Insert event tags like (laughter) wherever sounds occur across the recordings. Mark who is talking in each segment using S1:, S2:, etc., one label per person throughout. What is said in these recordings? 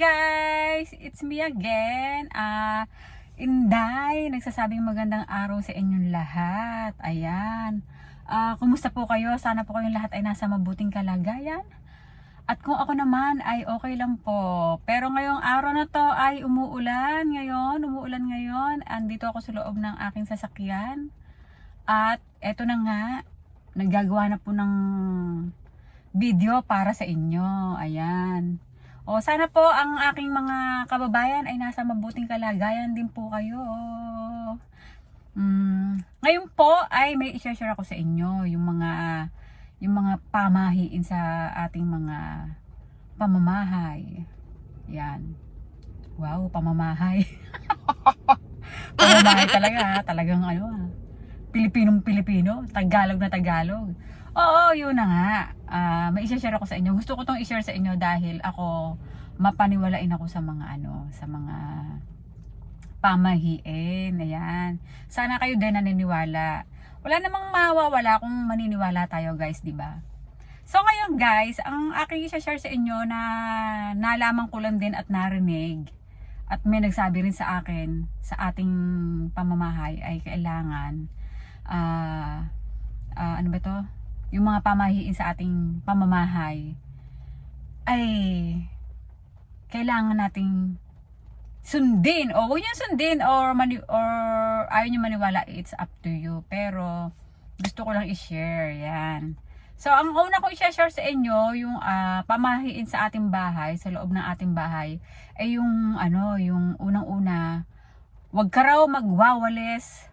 S1: guys! It's me again. Ah, Inday, nagsasabing magandang araw sa inyong lahat. Ayan. Ah, kumusta po kayo? Sana po kayong lahat ay nasa mabuting kalagayan. At kung ako naman ay okay lang po. Pero ngayong araw na to ay umuulan ngayon. Umuulan ngayon. Andito ako sa loob ng aking sasakyan. At eto na nga, naggagawa na po ng video para sa inyo. Ayan. O sana po ang aking mga kababayan ay nasa mabuting kalagayan din po kayo. Mm, ngayon po ay may i-share ako sa inyo yung mga yung mga pamahiin sa ating mga pamamahay. Yan. Wow, pamamahay. (laughs) pamamahay talaga, ha? talagang ano ah. Pilipinong Pilipino, Tagalog na Tagalog. Oo, yun na nga. Ah, may i-share ako sa inyo. Gusto ko tong i-share sa inyo dahil ako mapaniwalain ako sa mga ano, sa mga pamahiin. Ayan. Sana kayo din naniniwala. Wala namang mawawala kung maniniwala tayo, guys, 'di ba? So ngayon, guys, ang aking i-share sa inyo na nalaman ko lang din at narinig at may nagsabi rin sa akin sa ating pamamahay ay kailangan ah ah, ano ba to? Yung mga pamahiin sa ating pamamahay ay kailangan nating sundin. O huwag niyo sundin or mani or ayaw niyo maniwala it's up to you. Pero gusto ko lang i-share yan. So ang una ko i-share sa inyo yung ah, pamahiin sa ating bahay sa loob ng ating bahay ay yung ano yung unang-una wag ka raw magwawalis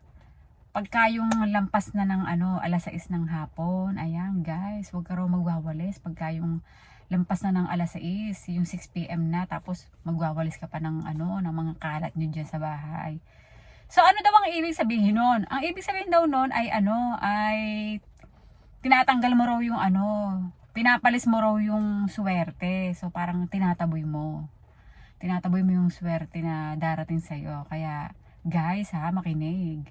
S1: pagka yung lampas na ng ano alas 6 ng hapon ayan guys wag ka raw magwawalis pagka yung lampas na ng alas 6, yung 6 p.m. na, tapos magwawalis ka pa ng ano, ng mga kalat nyo dyan sa bahay. So ano daw ang ibig sabihin nun? Ang ibig sabihin daw nun ay ano, ay tinatanggal mo raw yung ano, pinapalis mo raw yung swerte. So parang tinataboy mo. Tinataboy mo yung swerte na darating sa'yo. Kaya guys ha, makinig.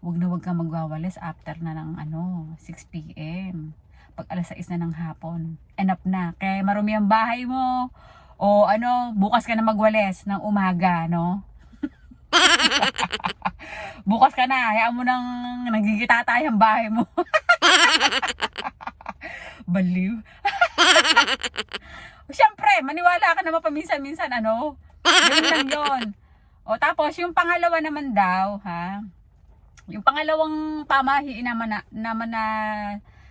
S1: Huwag na huwag kang magwawalis after na ng ano, 6 p.m pag alas 6 na ng hapon. Enough na. Kaya marumi ang bahay mo. O ano, bukas ka na magwales ng umaga, no? (laughs) bukas ka na. Hayaan mo nang nagigitata yung bahay mo. (laughs) Baliw. (laughs) Siyempre, maniwala ka naman paminsan-minsan, ano? Ganun lang yun. O tapos, yung pangalawa naman daw, ha? Yung pangalawang pamahiin naman na, naman na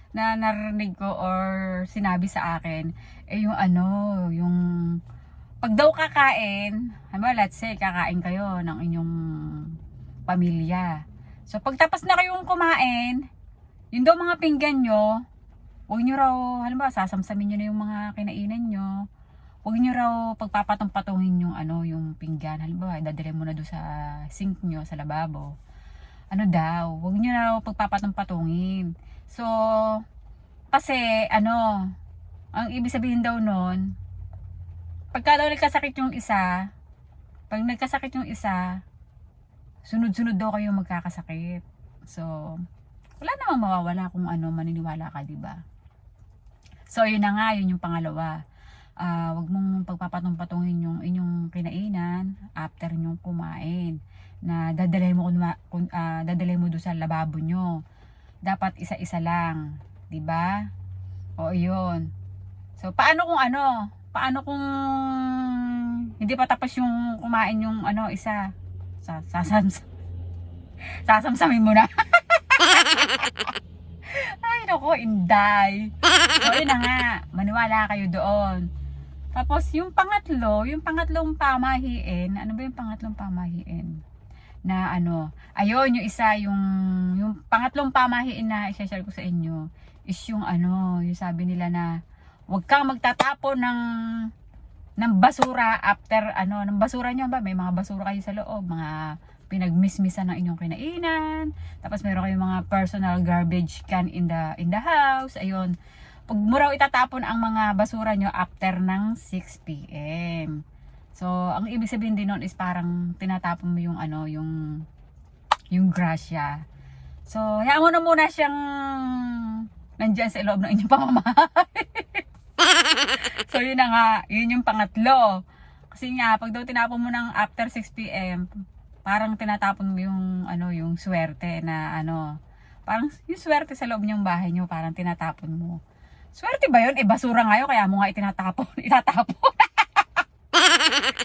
S1: na narinig ko or sinabi sa akin eh yung ano, yung pag daw kakain, halimbawa let's say kakain kayo ng inyong pamilya. So pagtapos na kayong kumain, yun daw mga pinggan nyo, huwag nyo raw, halimbawa sasamsamin nyo na yung mga kinainan nyo, huwag nyo raw pagpapatong-patungin yung ano, yung pinggan. Halimbawa, dadalhin mo na doon sa sink nyo, sa lababo. Ano daw, huwag nyo na raw pagpapatong-patungin. So, kasi, ano, ang ibig sabihin daw nun, pagka daw nagkasakit yung isa, pag nagkasakit yung isa, sunod-sunod daw kayo magkakasakit. So, wala namang mawawala kung ano, maniniwala ka, di ba? So, yun na nga, yun yung pangalawa. Ah, wag mong pagpapatong-patungin yung inyong kinainan after nyong kumain na dadalhin mo kung, kung ah, dadalhin mo doon sa lababo nyo dapat isa-isa lang, 'di ba? O 'yun. So paano kung ano? Paano kung hindi pa tapos yung kumain yung ano isa? Sa sasams (laughs) Sasamsamin mo na. (laughs) Ay, nako, inday. So, yun na nga. Maniwala kayo doon. Tapos, yung pangatlo, yung pangatlong pamahiin, ano ba yung pangatlong pamahiin? Na ano, ayun yung isa yung yung pangatlong pamahiin na i-share ko sa inyo is yung ano, yung sabi nila na huwag kang magtatapon ng ng basura after ano, ng basura niyo ba? May mga basura kayo sa loob, mga pinagmismisan ng inyong kinainan. Tapos meron kayong mga personal garbage can in the in the house. Ayun. Pag mo raw itatapon ang mga basura nyo after ng 6 p.m. So, ang ibig sabihin din nun is parang tinatapon mo yung ano, yung yung grasya. So, hayaan mo na muna siyang nandyan sa loob ng inyong pamamahay. (laughs) so, yun na nga, yun yung pangatlo. Kasi nga, pag daw tinapon mo ng after 6 p.m., parang tinatapon mo yung, ano, yung swerte na, ano, parang yung swerte sa loob ng bahay nyo, parang tinatapon mo. Swerte ba yun? Eh, basura nga yun, kaya mo nga itinatapon, (laughs) itatapon.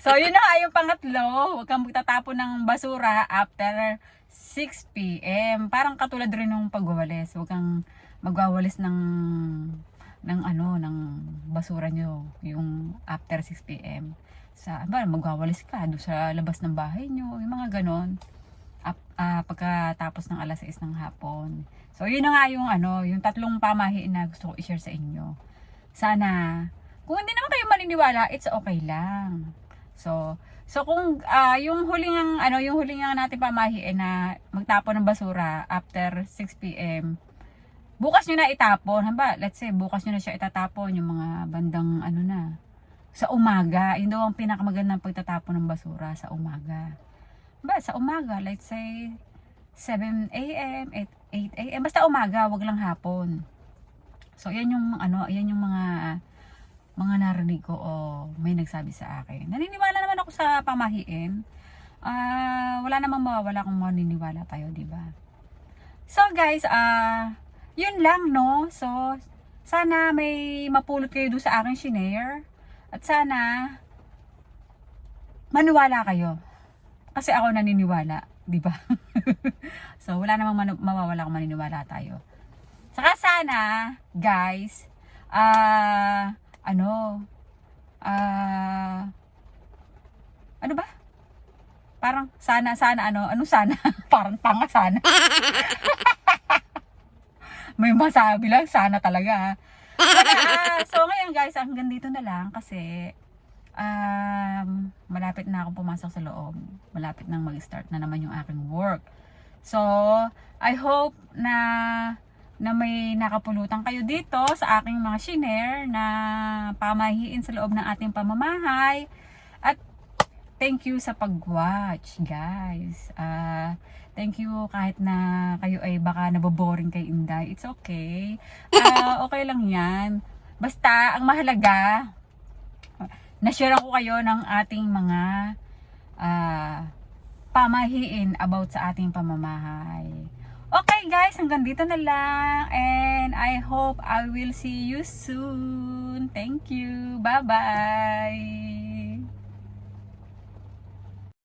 S1: So, yun na nga yung pangatlo. Huwag kang magtatapon ng basura after 6 p.m. Parang katulad rin ng pagwawalis. Huwag kang magwawalis ng ng ano, ng basura nyo yung after 6 p.m. Sa, ba, magwawalis ka doon sa labas ng bahay nyo, yung mga ganon. Ah, pagkatapos ng alas 6 ng hapon. So, yun na nga yung ano, yung tatlong pamahiin na gusto ko i-share sa inyo. Sana, kung hindi naman kayo maniniwala, it's okay lang. So, so kung ah, yung huling ang ano, yung huling ang natin pamahiin na magtapon ng basura after 6 PM, bukas nyo na itapon. Hamba, let's say, bukas nyo na siya itatapon yung mga bandang ano na. Sa umaga, yun daw ang pinakamagandang pagtatapon ng basura sa umaga. Ba, sa umaga, let's say 7 a.m., 8, 8 a.m. Basta umaga, wag lang hapon. So, yan yung ano, yan yung mga mga narinig ko o may nagsabi sa akin. Naniniwala naman ako sa pamahiin. Ah, wala namang mawawala kung maniniwala tayo, di ba? So guys, ah, yun lang no. So sana may mapulot kayo doon sa aking shinare. At sana maniwala kayo. Kasi ako naniniwala, di ba? (laughs) so wala namang mawawala kung maniniwala tayo. Saka sana, guys, ah, ano, ah, ano ba? Parang sana, sana, ano, ano sana? (laughs) Parang tanga sana. (laughs) May masabi lang, sana talaga. ah, so ngayon guys, hanggang dito na lang kasi um, malapit na akong pumasok sa loob. Malapit nang mag-start na naman yung aking work. So, I hope na na may nakapulutan kayo dito sa aking mga shinare na pamahiin sa loob ng ating pamamahay. At thank you sa pag-watch, guys. Ah, thank you kahit na kayo ay baka naboboring kay Inday. It's okay. Ah, okay lang yan. Basta, ang mahalaga, na-share ko kayo ng ating mga ah, pamahiin about sa ating pamamahay. Okay guys, hanggang dito na lang. And I hope I will see you soon. Thank you. Bye-bye.